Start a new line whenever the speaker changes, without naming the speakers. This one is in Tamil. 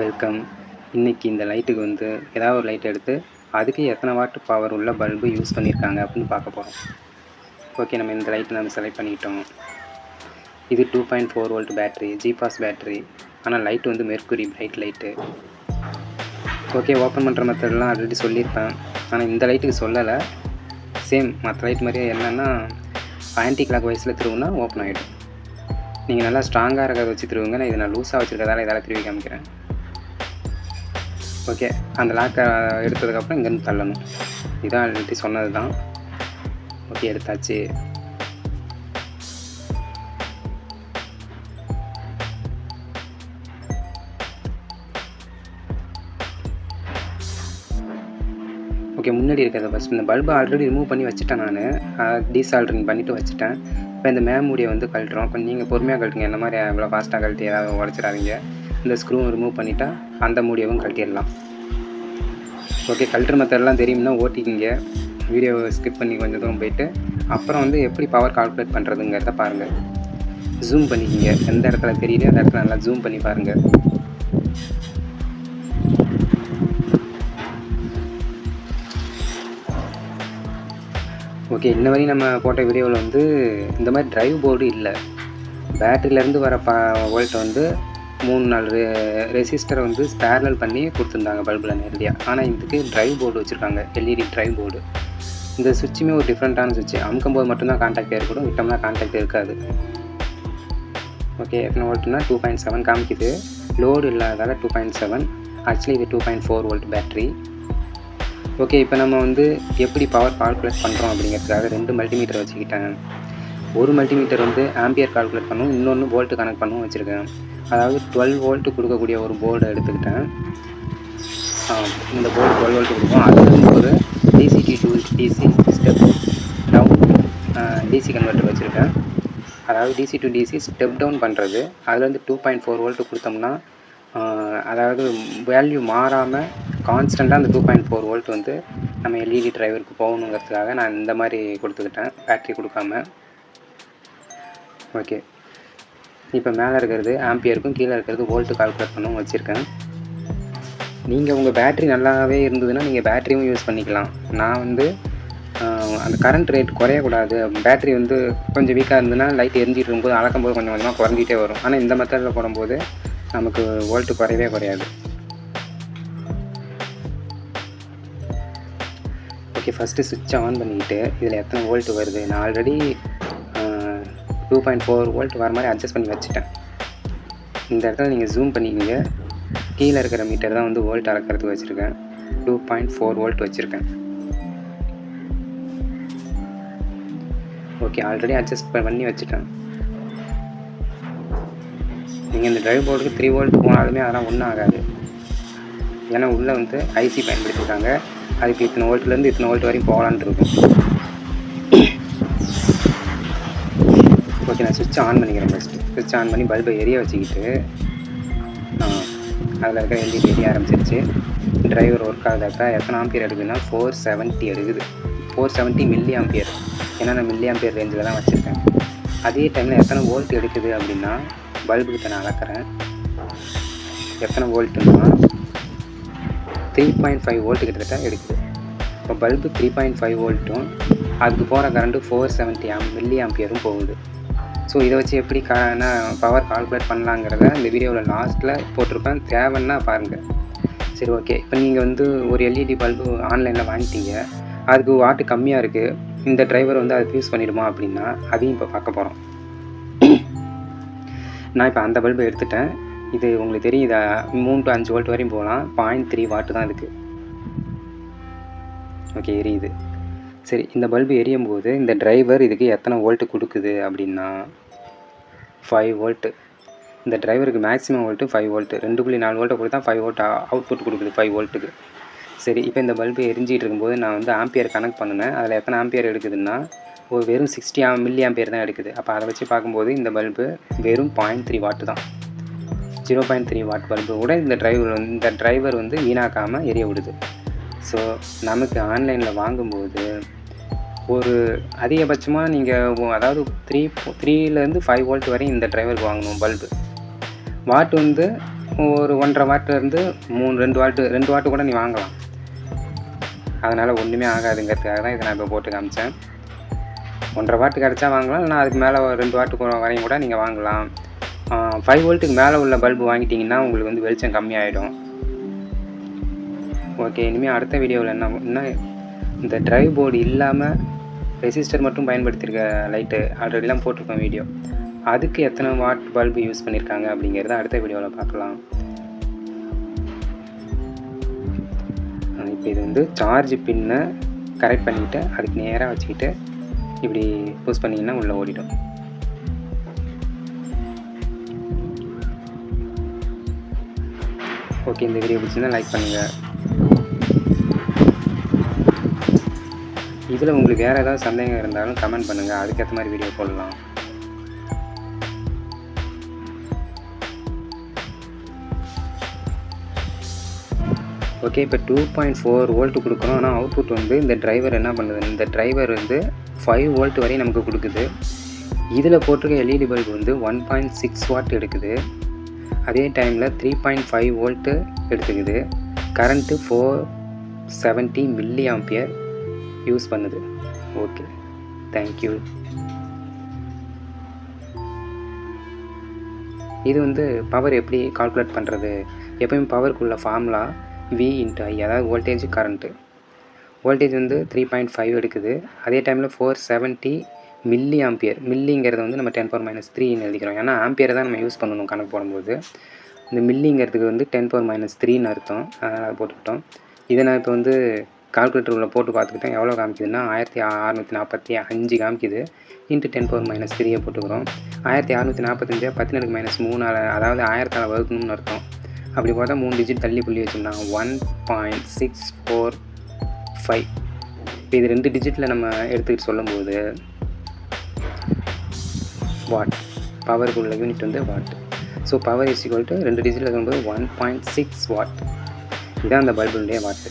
வெல்கம் இன்றைக்கி இந்த லைட்டுக்கு வந்து ஏதாவது ஒரு லைட் எடுத்து அதுக்கு எத்தனை வாட் பவர் உள்ள பல்பு யூஸ் பண்ணியிருக்காங்க அப்படின்னு பார்க்க போகிறோம் ஓகே நம்ம இந்த லைட்டை நம்ம செலக்ட் பண்ணிக்கிட்டோம் இது two point four volt battery ஜிபாஸ் battery ஆனால் லைட் வந்து mercury bright light okay open பண்ணுற மெத்தட்லாம் ஆல்ரெடி சொல்லியிருப்பேன். ஆனால் இந்த லைட்டுக்கு சொல்லலை. சேம் மற்ற லைட் மாதிரியே என்னென்னா ஆன்டி கிளாக் வைஸில் திருவுனா ஓப்பன் ஆகிடும் நீங்கள் நல்லா ஸ்ட்ராங்காக இருக்கிறத வச்சு திருவுங்க நான் இதை நான் லூஸாக வச்சுருக்கதால இதால் திருவி காமிக்கிறேன். ஓகே அந்த லாக்கை எடுத்ததுக்கப்புறம் இங்கேருந்து தள்ளணும். இதான் ஆல்ரெடி சொன்னது தான் ஓகே எடுத்தாச்சு. ஓகே முன்னாடி இருக்கிறத ஃபஸ்ட் இந்த பல்பை ஆல்ரெடி ரிமூவ் பண்ணி வச்சுட்டேன் நான். டீசால்ட்ரிங் பண்ணிவிட்டு வச்சுட்டேன். இப்போ இந்த மேமுடியை வந்து கழட்டுறோம். கொஞ்சம் நீங்கள் பொறுமையாக கழட்டுங்க. என்ன மாதிரி அவ்வளோ ஃபாஸ்ட்டாக கழட்டி ஏதாவது உடச்சிடாதீங்க. இந்த ஸ்க்ரூவும் ரிமூவ் பண்ணிட்டா அந்த மூடியவும் கழட்டிடலாம். ஓகே கழட்டுற மெத்தட்லாம் தெரியும்னா ஓட்டிக்கிங்க. வீடியோவை ஸ்கிப் பண்ணி கொஞ்சம் தூரம் போயிட்டு அப்புறம் வந்து எப்படி பவர் கால்குலேட் பண்ணுறதுங்கிறத பாருங்கள் ஜூம் பண்ணிக்கிங்க. எந்த இடத்துல தெரியுது அந்த இடத்துல நல்லா ஜூம் பண்ணி பாருங்கள் ஓகே இன்ன வரையும் நம்ம போட்ட வீடியோவில் வந்து இந்த மாதிரி ட்ரைவ் போர்டு இல்லை. பேட்டரியிலேருந்து வர ப வோல்ட் வந்து மூணு நாலு ரெ ரெசிஸ்டரை வந்து ஸ்பேரல் பண்ணி கொடுத்துருந்தாங்க பல்பில் நேரடியாக ஆனால் இதுக்கு ட்ரைவ் போர்டு வச்சுருக்காங்க. எல்இடி ட்ரைவ் போர்டு இந்த சுவிட்சுமே ஒரு டிஃப்ரெண்ட்டான சுவிட்ச் அமுக்கும் போது மட்டும்தான் கான்டாக்ட் ஏற்படும். விட்டோம்னா கான்டாக்ட் இருக்காது. ஓகே எத்தனை வோல்ட்னா டூ பாயிண்ட் செவன் காமிக்குது. லோடு இல்லாததால் டூ பாயிண்ட் செவன் ஆக்சுவலி இது two point four volt battery okay இப்போ நம்ம வந்து எப்படி பவர் கால்குலேட் பண்ணுறோம் அப்படிங்கிறதுக்காக ரெண்டு மல்டிமீட்டர் வச்சுக்கிட்டேன். ஒரு மல்டிமீட்டர் வந்து ஆம்பியர் கால்குலேட் பண்ணும். இன்னொன்று வோல்ட்டு கனெக்ட் பண்ணவும் வச்சுருக்கேன். அதாவது டுவெல் வோல்ட்டு கொடுக்கக்கூடிய ஒரு போர்டை எடுத்துக்கிட்டேன். இந்த போர்டு டுவெல் வோல்ட்டு கொடுக்கும். அது வந்து ஒரு DCT to DC step down DC converter வச்சுருக்கேன். அதாவது DC to DC step down பண்ணுறது அதில் வந்து டூ பாயிண்ட் ஃபோர் வோல்ட்டு கொடுத்தோம்னா அதாவது வேல்யூ மாறாமல் கான்ஸ்டண்ட்டாக அந்த டூ பாயிண்ட் ஃபோர் வோல்ட் வந்து நம்ம எல்இடி டிரைவருக்கு போகணுங்கிறதுக்காக நான் இந்த மாதிரி கொடுத்துக்கிட்டேன். பேட்ரி கொடுக்காம. ஓகே இப்போ மேலே இருக்கிறது ஆம்பியருக்கும் கீழே இருக்கிறது வோல்ட்டு கால்குலேட் பண்ணவும் வச்சுருக்கேன். நீங்கள் உங்கள் பேட்ரி நல்லாவே இருந்ததுன்னா நீங்கள் பேட்டரியும் யூஸ் பண்ணிக்கலாம். நான் வந்து அந்த கரண்ட் ரேட் குறையக்கூடாது. பேட்ரி வந்து கொஞ்சம் வீக்காக இருந்ததுன்னா லைட் எரிஞ்சிட்டு இருக்கும்போது அளக்கும் போது கொஞ்சம் கொஞ்சமாக குறைஞ்சிட்டே வரும். ஆனால் இந்த மெத்தடில் போடும்போது நமக்கு வோல்ட்டு குறையவே குறையாது. ஓகே ஃபஸ்ட்டு சுவிட்சை ஆன் பண்ணிக்கிட்டு இதில் எத்தனை வோல்ட் வருது? நான் already two point four volt வர மாதிரி அட்ஜஸ்ட் பண்ணி வச்சுட்டேன். இந்த இடத்துல நீங்கள் ஜூம் பண்ணிக்கிங்க. கீழே இருக்கிற மீட்டர் தான் வந்து வோல்ட் அளக்கிறதுக்கு வச்சுருக்கேன். டூ பாயிண்ட் ஃபோர் வோல்ட் வச்சுருக்கேன். ஓகே ஆல்ரெடி அட்ஜஸ்ட் பண்ணி வச்சுட்டேன். நீங்கள் இந்த ட்ரைவ் போர்டுக்கு த்ரீ வோல்ட் போனாலுமே அதெல்லாம் ஒன்றும் ஆகாது. ஏன்னா உள்ளே வந்து ஐசி பயன்படுத்தியிருக்காங்க அதுக்கு இத்தனை வோல்ட்லேருந்து இத்தனை வோல்ட் வரையும் போகலான் இருக்கும் ஓகே நான் சுவிட்ச் ஆன் பண்ணிக்கிறேன் ஃபஸ்ட்டு சுவிட்ச் ஆன் பண்ணி பல்பை எரிய வச்சுக்கிட்டு அதில் இருக்கிற எல்இடி எரிய ஆரம்பிச்சிருச்சு. டிரைவர் ஒர்க் ஆகுதாக்கா எத்தனை ஆம்பியர் எடுக்குதுன்னா ஃபோர் செவன்ட்டி எடுக்குது. ஃபோர் செவன்ட்டி மில்லி ஆம்பியர் ஏன்னா நான் மில்லி ஆம்பியர் ரேஞ்சில் தான் வச்சுருக்கேன். அதே டைமில் எத்தனை வோல்ட் எடுக்குது அப்படின்னா பல்புக்கு நான் அளக்கிறேன். எத்தனை வோல்ட்டுன்னா த்ரீ பாயிண்ட் ஃபைவ் வோல்ட்டு கிட்டத்தட்ட எடுக்குது. இப்போ பல்பு த்ரீ பாயிண்ட் ஃபைவ் வோல்ட்டும் அதுக்கு போகிற கரண்ட்டு ஃபோர் செவன்ட்டி ஆம் மில்லி ஆம்பியரும் போகுது. ஸோ இதை வச்சு எப்படி கா பவர் கால்குலேட் பண்ணலாங்கிறத இந்த வீடியோவில் லாஸ்ட்டில் போட்டிருப்பேன். தேவைன்னா பாருங்கள் சரி ஓகே இப்போ நீங்கள் வந்து ஒரு எல்இடி பல்பு ஆன்லைனில் வாங்கிட்டீங்க. அதுக்கு வாட்டு கம்மியாக இருக்குது இந்த டிரைவர் வந்து அதை யூஸ் பண்ணிவிடுமா அப்படின்னா அதையும் இப்போ பார்க்க போகிறோம் நான் இப்போ அந்த பல்பை எடுத்துட்டேன். இது உங்களுக்கு தெரியுதா? மூணு டு அஞ்சு வோல்ட் வரையும் போகலாம். பாயிண்ட் த்ரீ வாட்டு தான் இதுக்கு ஓகே எரியுது. சரி இந்த பல்பு எரியும் போது இந்த டிரைவர் இதுக்கு எத்தனை வோல்ட்டு கொடுக்குது அப்படின்னா ஃபைவ் வோல்ட்டு இந்த டிரைவருக்கு மேக்ஸிமம் வோல்ட்டு ஃபைவ் வோல்ட்டு ரெண்டு புள்ளி நாலு வோல்ட்டை கொடுத்தா ஃபைவ் வோல்ட் அவுட்புட் கொடுக்குது ஃபைவ் வோல்ட்டுக்கு சரி இப்போ இந்த பல்பு எரிஞ்சிகிட்டு இருக்கும்போது நான் வந்து ஆம்பியர் கனெக்ட் பண்ணினேன். அதில் எத்தனை ஆம்பியர் எடுக்குதுன்னா ஒரு வெறும் சிக்ஸ்டி ஆம் மில்லி ஆம்பியர் தான் எடுக்குது. அப்போ அதை வச்சு பார்க்கும்போது இந்த பல்பு வெறும் பாயிண்ட் த்ரீ வாட்டு தான். Zero point three watt bulb கூட இந்த டிரைவர் வந்து இந்த டிரைவர் வந்து வீணாக்காமல் எரிய விடுது. ஸோ நமக்கு ஆன்லைனில் வாங்கும்போது ஒரு அதிகபட்சமாக நீங்கள் அதாவது த்ரீ த்ரீலேருந்து ஃபைவ் வோல்ட் வரையும் இந்த டிரைவருக்கு வாங்கணும் பல்பு வாட் வந்து ஒரு ஒன்றரை வாட்டிலேருந்து மூணு ரெண்டு வாட்டு ரெண்டு வாட்டு கூட நீ வாங்கலாம். அதனால் ஒன்றுமே ஆகாதுங்கிறதுக்காக தான் இதை நான் இப்போ போட்டு காமிச்சேன். ஒன்றரை வாட்டு கிடச்சா வாங்கலாம் இல்லைனா அதுக்கு மேலே ரெண்டு வாட்டு வரையும் கூட நீங்கள் வாங்கலாம். ஃபைவ் வோல்ட்டுக்கு மேலே உள்ள பல்பு வாங்கிட்டிங்கன்னா உங்களுக்கு வந்து வெளிச்சம் கம்மியாயிடும். ஓகே இனிமேல் அடுத்த வீடியோவில் என்ன இன்னும் இந்த ட்ரைவ் போர்டு இல்லாமல் ரெசிஸ்டர் மட்டும் பயன்படுத்தியிருக்க லைட்டு ஆல்ரெடிலாம் போட்டிருக்கோம் வீடியோ. அதுக்கு எத்தனை வாட் பல்பு யூஸ் பண்ணியிருக்காங்க அப்படிங்கிறத அடுத்த வீடியோவில் பார்க்கலாம். இப்போ இது வந்து சார்ஜ் பின்னை கரெக்ட் பண்ணிவிட்டு அதுக்கு நேராக வச்சுக்கிட்டு இப்படி யூஸ் பண்ணிங்கன்னா உள்ளே ஓடிடும். ஓகே இந்த வீடியோ பிடிச்சிருந்தா லைக் பண்ணுங்கள் இதில் உங்களுக்கு வேறு ஏதாவது சந்தேகம் இருந்தாலும் கமெண்ட் பண்ணுங்கள் அதுக்கேற்ற மாதிரி வீடியோ போடலாம். ஓகே இப்போ டூ பாயிண்ட் ஃபோர் வோல்ட்டு கொடுக்குறோம். ஆனால் அவுட்புட் வந்து இந்த டிரைவர் என்ன பண்ணுது? இந்த டிரைவர் வந்து ஃபைவ் வோல்ட் வரையும் நமக்கு கொடுக்குது. இதில் போட்டிருக்க எல்இடி பல்பு வந்து ஒன் பாயிண்ட் சிக்ஸ் வாட் எடுக்குது. அதே டைமில் த்ரீ பாயிண்ட் ஃபைவ் வோல்ட்டு எடுத்துக்குது. Current four seventy milli ampere use பண்ணுது. ஓகே தேங்க்யூ இது வந்து பவர் எப்படி கால்குலேட் பண்ணுறது எப்பயும் பவருக்குள்ள ஃபார்முலா வி இன்ட்டு ஐ அதாவது வோல்டேஜ் கரண்ட்டு வோல்டேஜ் வந்து த்ரீ பாயிண்ட் ஃபைவ் எடுக்குது. அதே டைமில் ஃபோர் செவன்ட்டி மில்லி ஆம்பியர் மில்லிங்கிறது வந்து நம்ம டென் பவர் மைனஸ் த்ரீன்னு எழுதிக்கிறோம். ஏன்னா ஆம்பியர் தான் நம்ம யூஸ் பண்ணணும் கணக்கு போடும்போது. இந்த மில்லிங்கிறதுக்கு வந்து டென் பவர் மைனஸ் த்ரீன்னு அர்த்தம். அதனால் போட்டுக்கிட்டோம். இதை நான் இப்போ வந்து கால்குலேட்டரில் போட்டு பார்த்துக்கிட்டேன் எவ்வளோ காமிக்குதுன்னா ஆயிரத்தி அறநூற்றி நாற்பத்தி அஞ்சு காமிக்குது. இன்ட்டு டென் பவர் மைனஸ் த்ரீயை போட்டுக்கிறோம். ஆயிரத்தி அறநூற்றி நாற்பத்தஞ்சு பதினெட்டு மைனஸ் மூணால் அதாவது ஆயிரத்தால் வகுக்கணும்னு அர்த்தம். அப்படி பார்த்தா மூணு டிஜிட் தள்ளி புள்ளி வச்சுருந்தா one point six four five இப்போ இது ரெண்டு டிஜிட்டில் நம்ம எடுத்துக்கிட்டு சொல்லும்போது வாட் பவருக்கு உள்ள யூனிட் வந்து watt so power is equal to ரெண்டு டிஜிட்டில் சொல்லும்போது ஒன் பாயிண்ட் சிக்ஸ் வாட் இதான் அந்த பல்புடைய வாட்டு